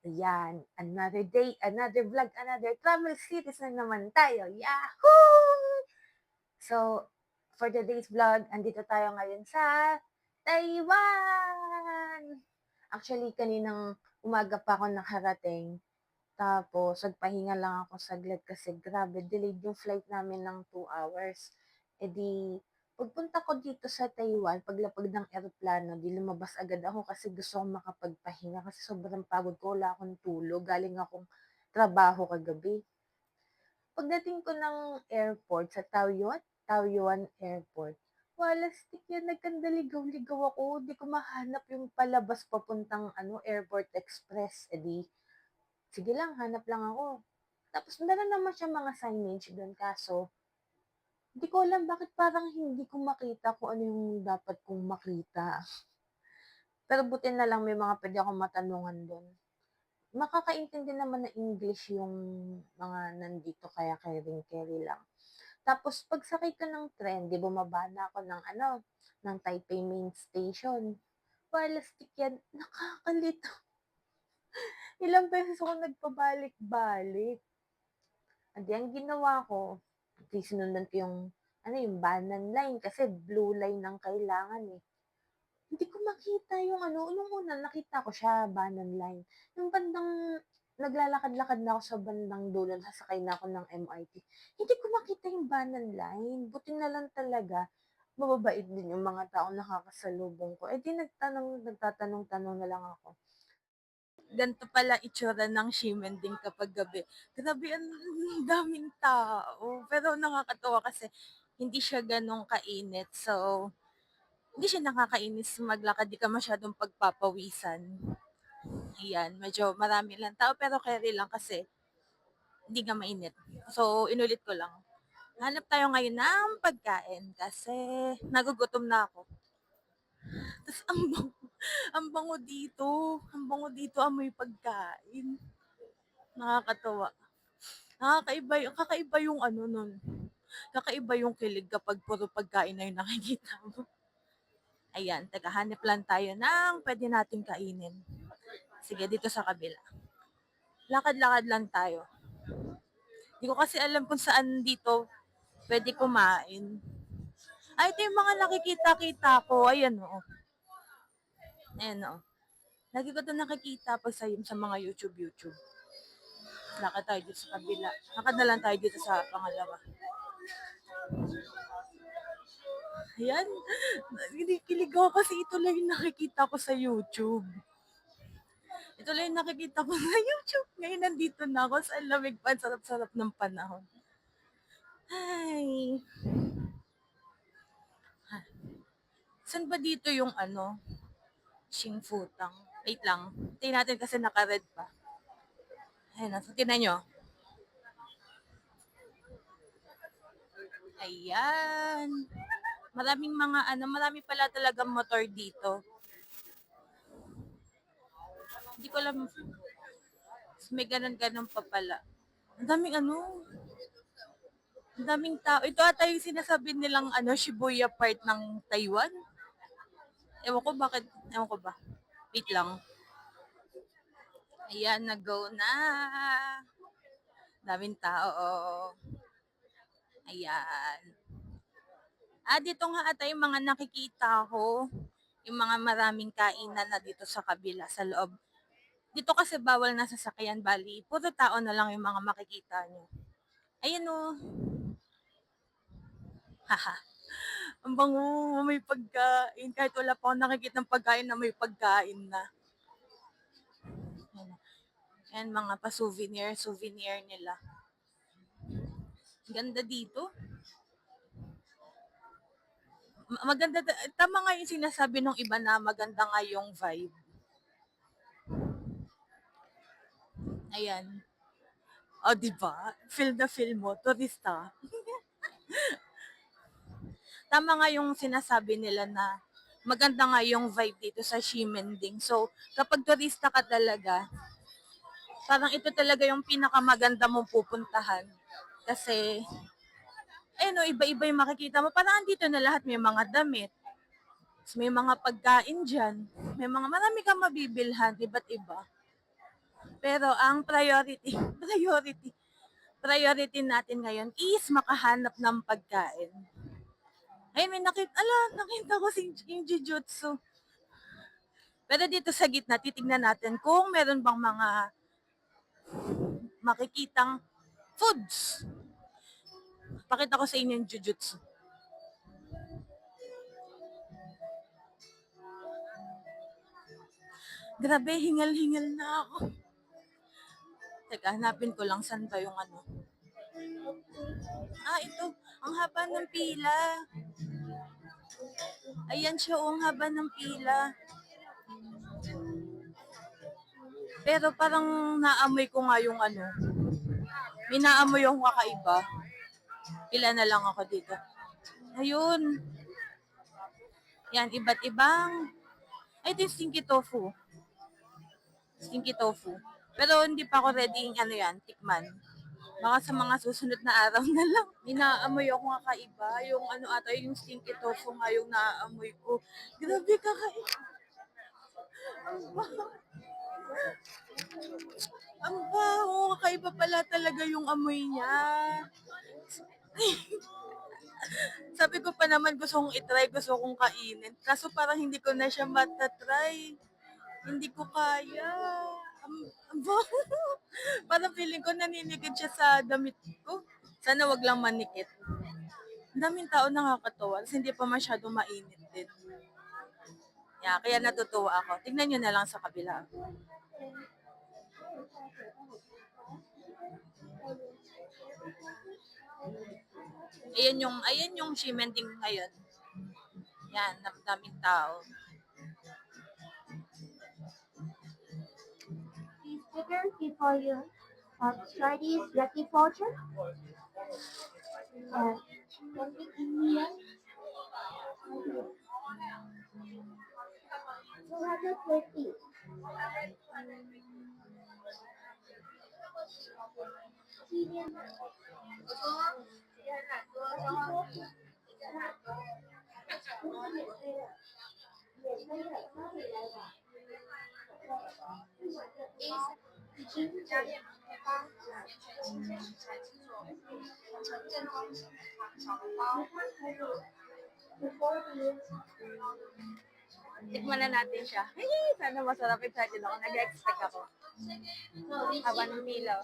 Ayan, another day, another vlog, another travel series na naman tayo. Yahoo! So, for today's vlog, andito tayo ngayon sa Taiwan! Actually, kaninang umaga pa ako nakarating. Tapos, nagpahinga lang ako saglit kasi grabe, delayed yung flight namin ng 2 hours. E di, pagpunta ko dito sa Taiwan, paglapag ng eroplano, di lumabas agad ako kasi gusto kong makapagpahinga kasi sobrang pagod ko, wala akong tulog, galing akong trabaho kagabi. Pagdating ko ng airport sa Taoyuan, Taoyuan Airport, wala stick yan, nagkandaligaw-ligaw ako, di ko mahanap yung palabas papuntang ano, Airport Express. E di, sige lang, hanap lang ako. Tapos meron naman siya mga signage doon, kaso, hindi ko alam bakit parang hindi ko makita kung ano yung dapat kong makita. Pero buti na lang may mga pwede akong matanungan doon. Makakaintindi naman ng English yung mga nandito kaya caring-carry lang. Tapos pagsakay ko ng tren, di bumaba na ako ng ano, ng Taipei Main Station. Plastic yan, nakakalito. Ilang beses ako nagpabalik-balik. Adi, ang ginawa ko, sinundan ko yung, ano yung banan line, kasi blue line ang kailangan eh. Hindi ko makita yung ano, yung una nakita ko siya, banan line. Yung bandang, naglalakad-lakad na ako sa bandang dulo, sasakay na ako ng MRT. Hindi ko makita yung banan line. Buti na lang talaga, mababait din yung mga tao nakakasalubong ko. Eh di nagtanong, nagtatanong-tanong na lang ako ganito pala itsura ng Shimending kapag gabi. Grabe, ang daming tao. Pero nakakatawa kasi hindi siya ganong kainit. So, hindi siya nakakainis maglakad. Di ka masyadong pagpapawisan. Ayan, medyo marami lang tao. Pero carry lang kasi hindi nga mainit. So, inulit ko lang. Hanap tayo ngayon ng pagkain kasi nagugutom na ako. Tapos ang bango, ang bango dito. Ang bango dito, amoy pagkain. Nakakatawa. Nakakaiba, yung- kakaiba yung ano nun. Kakaiba yung kilig kapag puro pagkain na yung nakikita mo. Ayan, tagahanap lang tayo ng pwede nating kainin. Sige, dito sa kabila. Lakad-lakad lang tayo. Hindi ko kasi alam kung saan dito pwede kumain. Ay, ito yung mga nakikita-kita ko. Ayan, oo. Ayan, oo. Lagi ko ito nakikita pag sa, sa mga YouTube-YouTube. Lakad tayo dito sa kabila. Lakad na lang tayo dito sa pangalawa. Ayan. Kinikilig ako kasi ito lang yung nakikita ko sa YouTube. Ito lang yung nakikita ko sa YouTube. Ngayon nandito na ako sa lamig pa. Sarap-sarap ng panahon. Ay. Saan ba dito yung ano? Shingfutang. Wait lang. Tingnan natin kasi naka-red pa. Ayan, so tinan nyo. Ayan. Maraming mga ano, marami pala talagang motor dito. Hindi ko alam. May ganun-ganun pa pala. Ang daming ano. Ang daming tao. Ito ata yung sinasabi nilang ano, Shibuya part ng Taiwan. Ewan ko bakit. Ewan ko ba. Wait lang. Ayan, nag-go na. Daming tao. Ayan. Ah, dito nga ata yung mga nakikita ko. Yung mga maraming kainan na dito sa kabila, sa loob. Dito kasi bawal na sasakyan, bali. Puro tao na lang yung mga makikita nyo. Ayan o. Haha. Ang bango, may pagkain. Kahit wala pa ako nakikita ng pagkain na may pagkain na. Ayan mga pa-souvenir, souvenir nila. Ganda dito. Ma- Maganda, tama nga yung sinasabi ng iba na maganda nga yung vibe. Ayan. O, di ba? Feel na feel mo, turista. Tama nga yung sinasabi nila na maganda nga yung vibe dito sa Ximending. So, kapag turista ka talaga, parang ito talaga yung pinakamaganda mong pupuntahan. Kasi, eh no, iba-iba yung makikita mo. Parang andito na lahat, may mga damit. May mga pagkain dyan. May mga, marami kang mabibilhan, iba't iba. Pero ang priority, priority, priority natin ngayon is makahanap ng pagkain. Ay, may nakita, ala, nakita ko si yung jujutsu. Pero dito sa gitna, titignan natin kung meron bang mga makikitang foods. Pakita ko sa inyo yung jujutsu. Grabe, hingal-hingal na ako. Teka, hanapin ko lang saan ba yung ano. Ah, ito. Ang haba ng pila. Ayan siya, oh, ang haba ng pila. Pero parang naamoy ko nga yung ano. May naamoy yung kakaiba. Pila na lang ako dito. Ayun. Yan, iba't ibang... Ay, ito yung stinky tofu. Stinky tofu. Pero hindi pa ako ready yung ano yan, tikman. Baka sa mga susunod na araw na lang. May naaamoy ako nga kaiba. Yung ano ata, yung stinky tofu nga yung naaamoy ko. Grabe kakaiba. Ang baho. Ang baho. Kakaiba pala talaga yung amoy niya. Sabi ko pa naman gusto kong itry, gusto kong kainin. Kaso parang hindi ko na siya matatry. Hindi ko kaya. Parang feeling ko naninikid siya sa damit ko. Sana wag lang manikit. Ang daming tao nakakatawa. Kasi hindi pa masyado mainit din. Yeah, kaya natutuwa ako. Tignan nyo na lang sa kabila. Ayan yung, ayan yung Shimending ngayon. Yan, dam- daming tao. bigger you. Um, of Chinese agriculture and uh, Indian 230. Is Please figure before you uh, try this lucky voucher. Uh, can be Indian. Two hundred twenty. Tikman na natin siya. Hey, sana masarap excited ako. Nag-expect ako. Haba ng pilaw.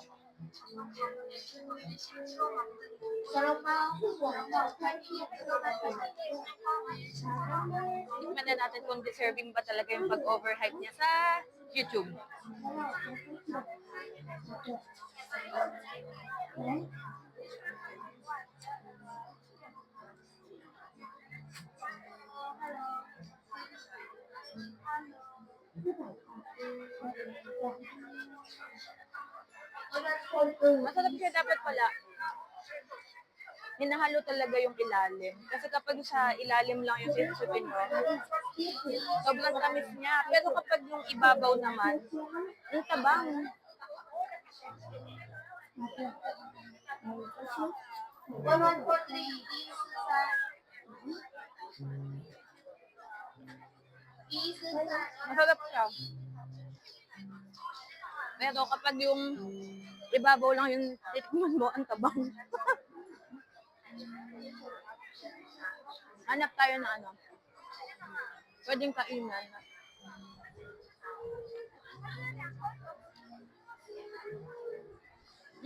Tikman na natin kung deserving ba talaga yung pag-overhype niya sa YouTube. Masarap siya dapat pala. Hinahalo talaga yung ilalim. Kasi kapag sa ilalim lang yung sisusupin mo, sobrang tamis niya. Pero kapag yung ibabaw naman, ang tabang. One four three. Masarap siya. Pero kapag yung ibabaw lang yung titikman mo, ang tabang. Hanap tayo na ano. Pwedeng kainan.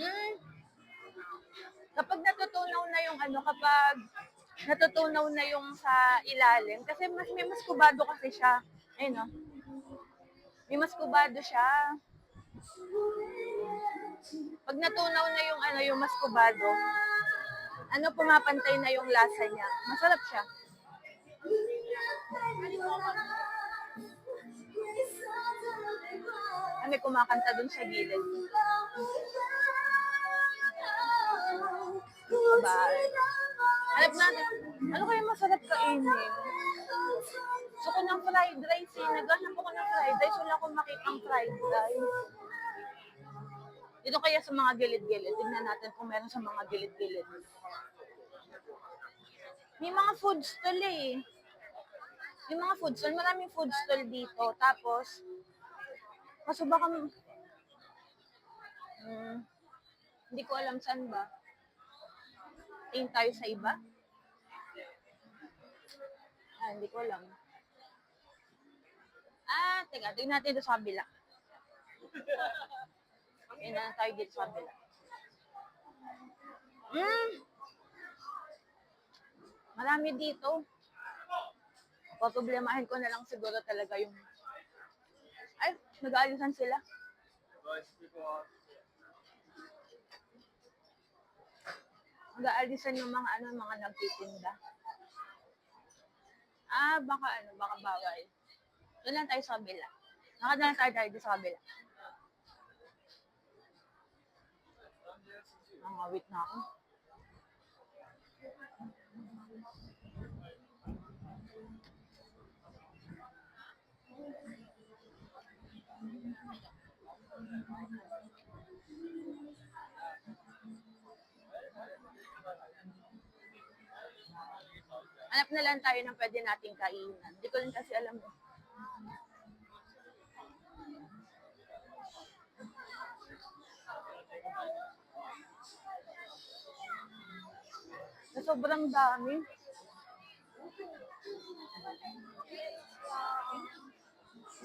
Hmm. Kapag natutunaw na yung ano, kapag natutunaw na yung sa ilalim, kasi mas may mas kubado kasi siya. Ayun no. May mas kubado siya. Pag natunaw na yung ano, yung mas kubado, ano pumapantay na yung lasa niya. Masarap siya. May kumakanta dun sa gilid. Aba. Hanap natin. Ano kaya masarap kainin? Gusto ko ng fried rice eh. Naghanap ako ng fried rice. Wala akong makitang fried rice. Dito kaya sa mga gilid-gilid. Tingnan natin kung meron sa mga gilid-gilid. May mga food stall eh. May mga food stall. Maraming food stall dito. Tapos, kaso baka Hmm, hindi ko alam saan ba. Tingin tayo sa iba? Ah, hindi ko alam. Ah, teka, tingnan natin dito sa kabila. Na tayo dito sa kabila. Hmm! Marami dito. Paproblemahin ko na lang siguro talaga yung... Ay, nag-aalisan sila. Nag-aalisan yung mga ano, mga nagtitinda. Ah, baka ano, baka bawal. Doon lang tayo sa kabila. Nakadala tayo tayo sa kabila. Nangawit na ako. Hanap na lang tayo ng pwede nating kainan. Hindi ko rin kasi alam. Sobrang dami.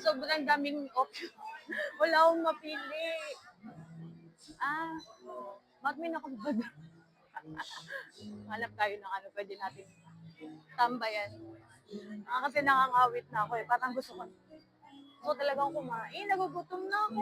Sobrang daming option. Wala akong mapili. Ah, bakit may nakabad? Hanap tayo ng ano, pwede natin tambayan. Ah, kasi nakangawit na ako eh. Parang gusto ko. Gusto talagang kumain. Nagugutom na ako.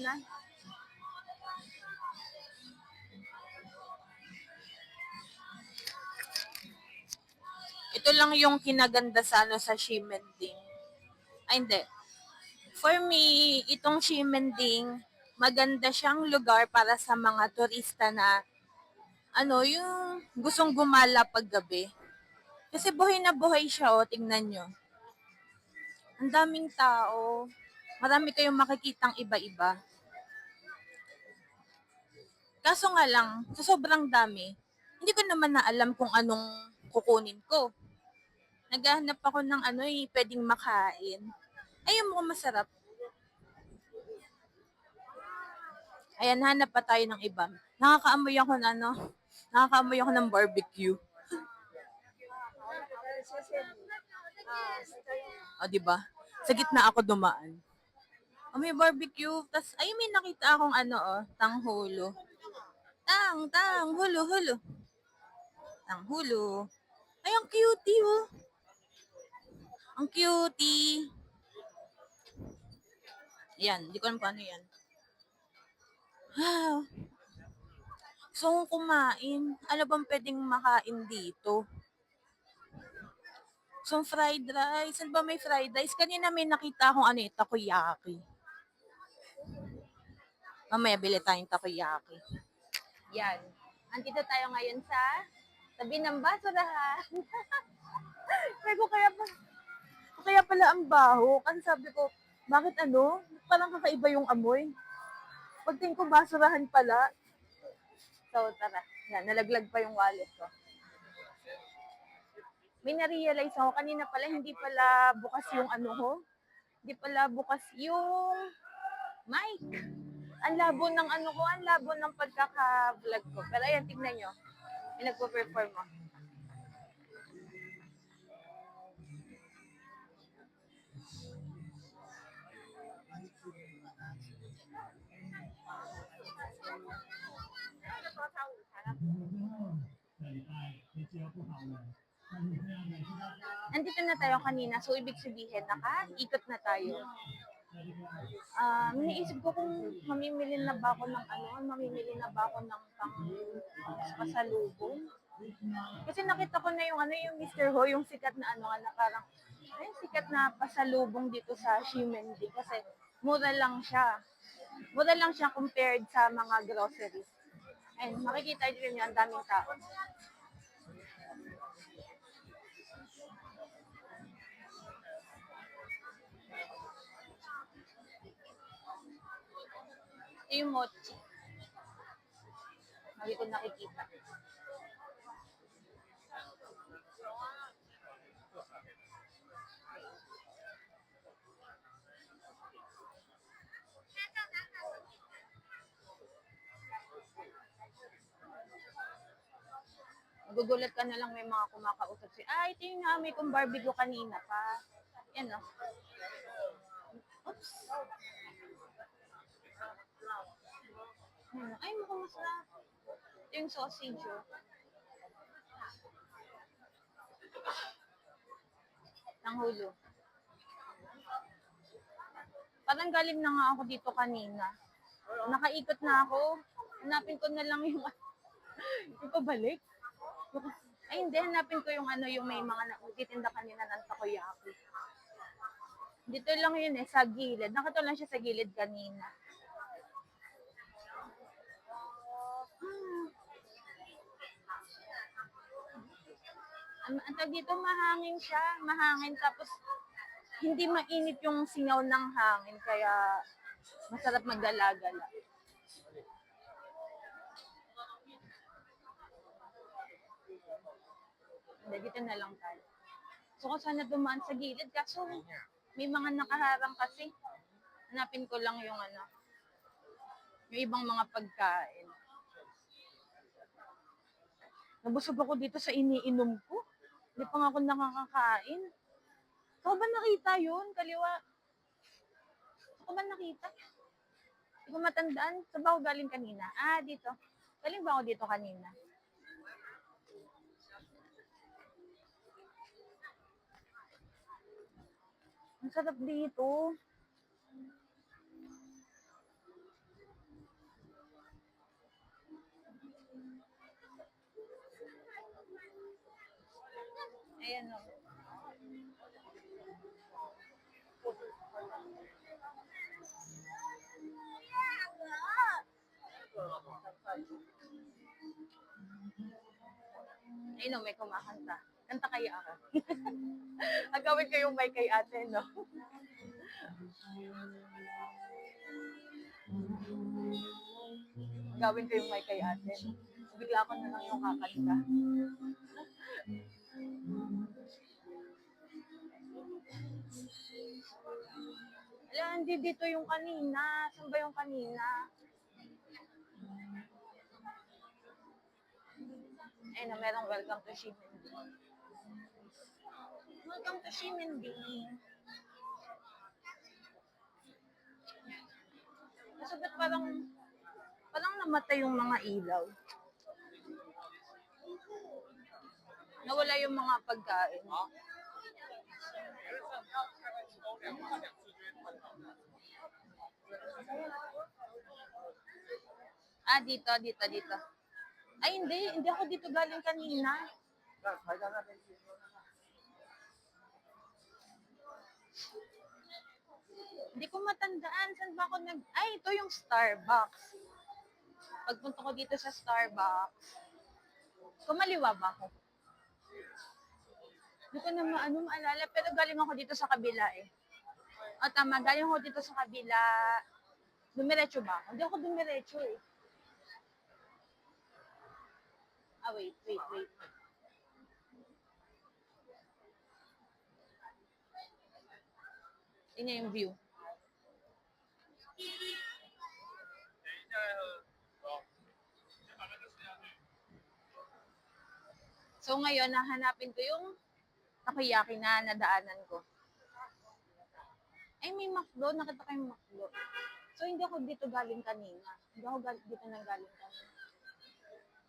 na. Ito lang yung kinaganda sa ano sa Shimending. Ay, hindi. For me, itong Shimending, maganda siyang lugar para sa mga turista na ano, yung gustong gumala paggabi. Kasi buhay na buhay siya, oh, tingnan nyo. Ang daming tao. Marami kayong makikitang iba-iba. Kaso nga lang, sa sobrang dami, hindi ko naman na alam kung anong kukunin ko. Naghahanap ako ng ano eh, pwedeng makain. Ayun mo masarap. Ayan, hanap pa tayo ng iba. Nakakaamoy ako ng ano, nakakaamoy ako ng barbecue. O, di ba? Sa gitna ako dumaan. O, may barbecue. Tapos, ay, may nakita akong ano, oh, tanghulo. Tang, tang, hulo, hulo. Tanghulo. Ay, ang cutie, oh. Ang cutie. Yan, hindi ko alam kung ano yan. Wow. Gusto kong kumain. Ano bang pwedeng makain dito? So, fried rice. Ano ba may fried rice? Kanina may nakita akong ano eh, takoyaki. Mamaya bili tayong takoyaki. Yan. Andito tayo ngayon sa tabi ng basurahan. Sabi kaya pa, kaya pala ang baho. Kasi sabi ko, bakit ano? Parang kakaiba yung amoy. Pagtingin ko basurahan pala. So, tara. Yan, nalaglag pa yung wallet ko may na-realize ako, kanina pala, hindi pala bukas yung ano ko. Hindi pala bukas yung mic. Ang labo ng ano ko, ang labo ng pagkaka-vlog ko. Pero ayan, tignan nyo. May nagpo-perform ako. Nandito na tayo kanina, so ibig sabihin, nakaikot na tayo. Ah, naisip ko kung mamimili na ba ako ng ano, mamimili na ba ako ng pang pasalubong. Kasi nakita ko na yung ano, yung Mr. Ho, yung sikat na ano, na parang, ay, sikat na pasalubong dito sa Shimendi. Kasi mura lang siya. Mura lang siya compared sa mga groceries. And makikita yun, ang daming tao. Ito yung mochi. Hindi ko nakikita. Magugulat ka na lang may mga kumakausap si, ah, ito yung naamoy kong barbecue kanina pa. Yan o. Oops. Ayun, Ay, mukhang masarap. Yung sausage oh. Nanghulo. Parang galing na nga ako dito kanina. Nakaikot na ako. Hanapin ko na lang yung yung pabalik. Ay, hindi. Hanapin ko yung ano, yung may mga nagtitinda kanina ng takoyaki. Dito lang yun eh, sa gilid. Nakita lang siya sa gilid kanina. Ang tawag dito, mahangin siya. Mahangin. Tapos, hindi mainit yung singaw ng hangin. Kaya, masarap magdala-gala. Hindi, dito na lang tayo. So, kung sana dumaan sa gilid, kaso may mga nakaharang kasi. Hanapin ko lang yung ano, yung ibang mga pagkain. Nabusog ako dito sa iniinom ko. Hindi pa nga ako nakakakain. Ikaw ba nakita yun? Kaliwa. Ako ba nakita? Hindi ko matandaan. Saan ba ako galing kanina? Ah, dito. Galing ba ako dito kanina? Ang sarap dito. Ayan o. Ayun o, may kumakanta. Kanta kaya ako. Agawin ko yung mic kay ate, no? Gawin ko yung mic kay ate. Bigla ko na lang yung kakanta. Ala, hindi dito yung kanina. Saan ba yung kanina? Ayun na, merong welcome to Shimendi. Welcome to Shimendi. Kasi ba't parang, parang namatay yung mga ilaw? Nawala yung mga pagkain. Ah, dito, dito, dito. Ay, hindi. Hindi ako dito galing kanina. Hindi ko matandaan. Saan ba ako nag... Ay, ito yung Starbucks. Pagpunta ko dito sa Starbucks, kumaliwa ba ako? Hindi ko na maano maalala, pero galing ako dito sa kabila eh. O tama, galing ako dito sa kabila. Dumiretso ba? Hindi ako dumiretso eh. Ah, wait, wait, wait. Tingnan yung view. So ngayon, nahanapin ko yung takoyaki na nadaanan ko. Ay, may McDo. Nakita ko yung McDo. So, hindi ako dito galing kanina. Hindi ako gal- dito nang galing kanina.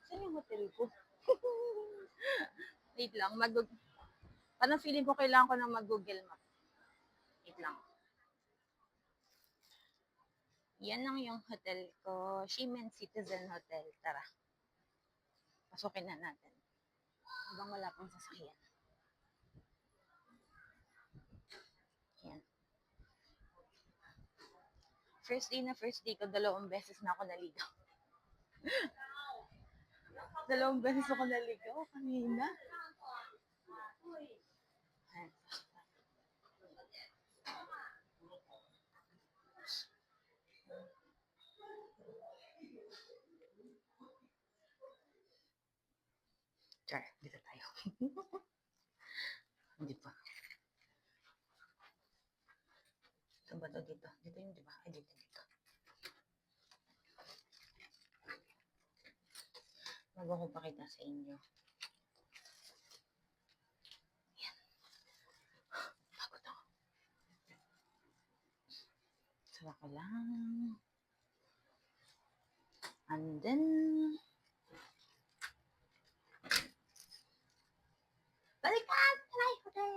Saan yung hotel ko? Wait lang, mag Parang feeling ko kailangan ko ng mag-Google Map. Wait lang. Yan lang yung hotel ko. Shimen Citizen Hotel. Tara. Pasukin na natin. Habang wala pang sasakyan. Yan. First day na first day ko, dalawang beses na ako naligaw. dalawang beses ako naligaw kanina. Char, dito tayo. Hindi pa. Saan ba to dito? Dito yun, di ba? Ay, dito, dito. Bago ko pakita sa inyo. Yan. Pagod ako. Sawa ko lang. And then, balikan! Try hotel!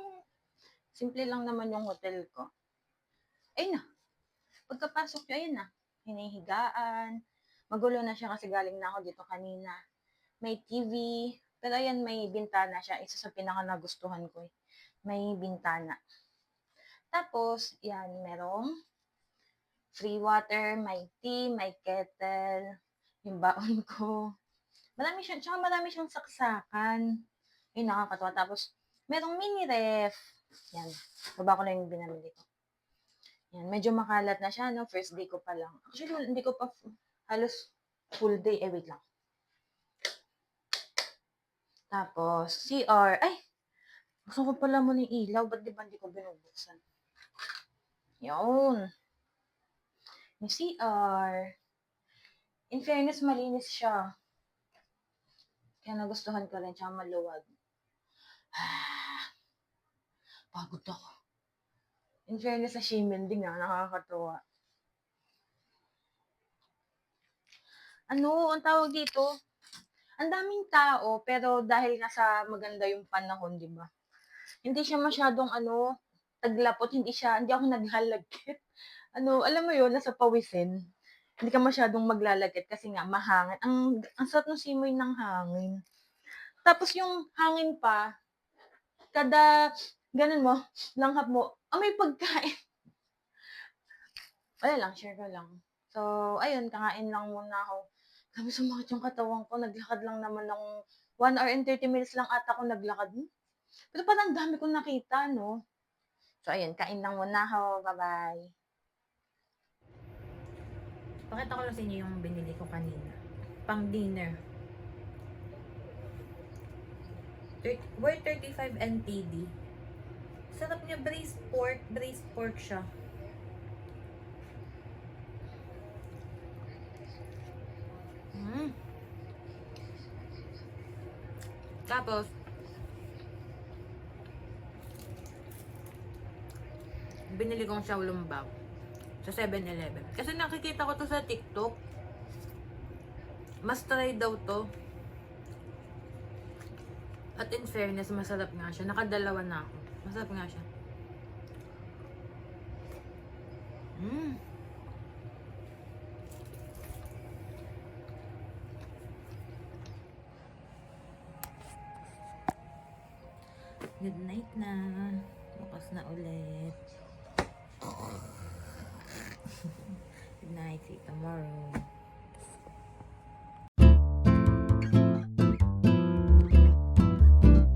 Simple lang naman yung hotel ko. Ayun na. Pagkapasok ko, ayun na. Hinihigaan. Magulo na siya kasi galing na ako dito kanina. May TV. Pero ayan, may bintana siya. Isa sa pinaka nagustuhan ko eh. May bintana. Tapos, yan, merong free water, may tea, may kettle, yung baon ko. Marami siya, tsaka marami siyang saksakan. Yung nakakatawa. Tapos, merong mini ref. Yan. Baba ko na yung binamili ko. Yan. Medyo makalat na siya, no? First day ko pa lang. Actually, hindi ko pa halos full day. Eh, wait lang. Tapos, CR. Ay! Gusto ko pala mo ng ilaw. Ba't di ba hindi ko binubuksan? Yun. Yung CR. In fairness, malinis siya. Kaya nagustuhan ko rin. Tsaka maluwag. Pagod ako. In fairness sa Shimen din nga, nakakatuwa. Ano, ang tawag dito? Ang daming tao, pero dahil nga sa maganda yung panahon, di ba? Hindi siya masyadong ano, taglapot, hindi siya, hindi ako naglalagkit. Ano, alam mo yun, nasa pawisin. Hindi ka masyadong maglalagkit kasi nga mahangin. Ang, ang sarap ng simoy ng hangin. Tapos yung hangin pa, kada, ganun mo, langhap mo, amoy pagkain. Wala lang, share ko lang. So, ayun, kakain lang muna ako. Grabe sumakit yung katawan ko. Naglakad lang naman ng 1 hour and 30 minutes lang ata ako naglakad. Pero parang dami kong nakita, no? So, ayun, kain lang muna ako. Bye-bye. Pakita ko lang sa inyo yung binili ko kanina. Pang dinner. Worth 35 NTD. Sarap niya, braised pork. Braised pork siya. Mm. Tapos, binili kong xiaolongbao sa 7-Eleven. Kasi nakikita ko to sa TikTok. Mas try daw to. At in fairness, masarap nga siya. Nakadalawa na ako. Masarap nga siya. Mm. Good night na. Bukas na ulit. Good night. See you tomorrow.